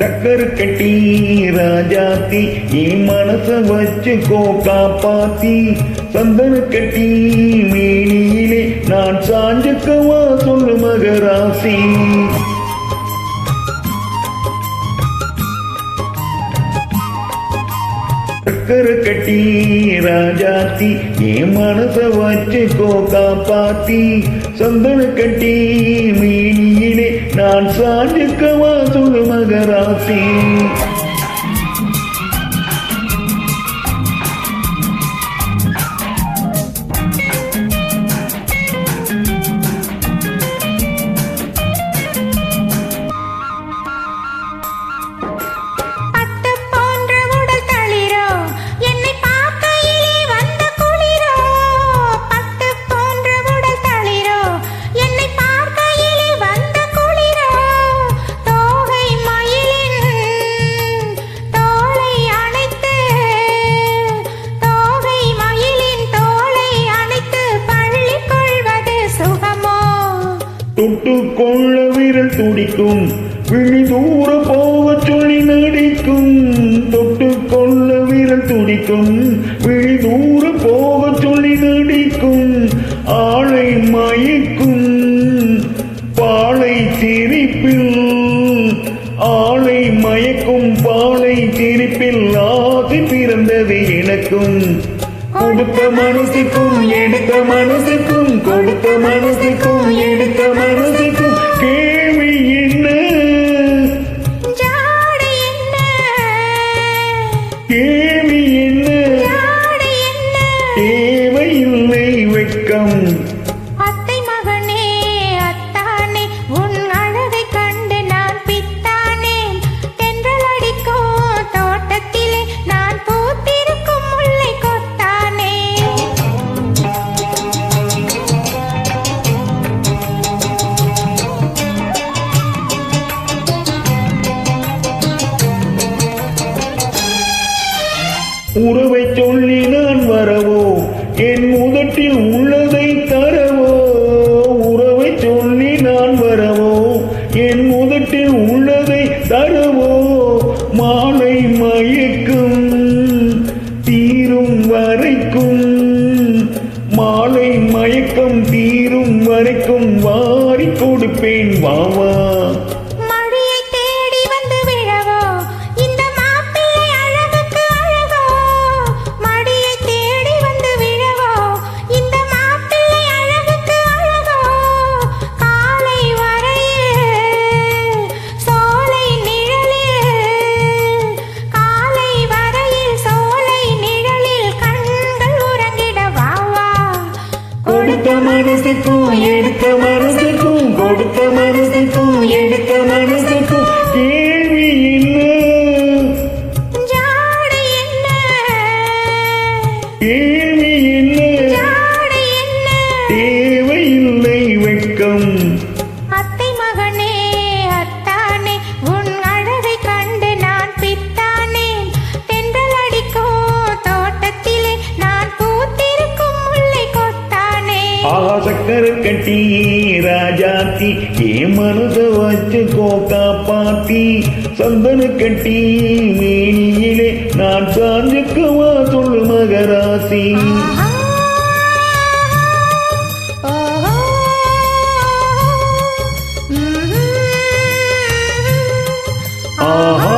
டக்கர் கட்டி ராஜாத்தி நீ மனச வச்சு கோக்கா பாத்தி சந்தன கட்டி மேனியிலே நான் சாஞ்சுக்கவா சொல்லு மகராசி. சக்கர கட்டி ராஜாத்தி நீ மனச வச்சு கோக்கா பாத்தி சந்தன கட்டி மேனியிலே நான் விரல் துடிக்கும். விழி தூர போக சொல்லி நடிக்கும். தொட்டு கொள்ள விரல் துடிக்கும். விழி தூர போக சொல்லி நடிக்கும். ஆளை மயக்கும். பாலை சிரிப்பில் ஆளை மயக்கும். பாலை சிரிப்பில் ஆசை பிறந்தது எனக்கும். கொடுத்த மனசுக்கும் எடுத்த மனசுக்கும் கொடுத்த மனசுக்கும். வெட்கம் அத்தை மகனே அத்தானே உன் அழகை கண்டு நான் பித்தானேன் தென்றல் அடிக்கும் தோட்டத்திலே நான் பூத்திருக்கும் முல்லை கொத்தானே. உறவை சொல்லி என் முதட்டில் உள்ளதை தருவோ? மாலை மயக்கும் தீரும் வரைக்கும் மாலை மயக்கம் தீரும் வரைக்கும் வாரி கொடுப்பேன் வாவா. மனசுக்கும் எடுத்த மனசுக்கும் கொடுத்த மனசுக்கும் எடுத்த மனசு కట్టి రాజాతి ఏ మనస వచ్చి కోకా పాతి சந்தன கட்டி மேனியிலே நான் சாஞ்சுக்குவா சொல்லு மகராசி ஆஹா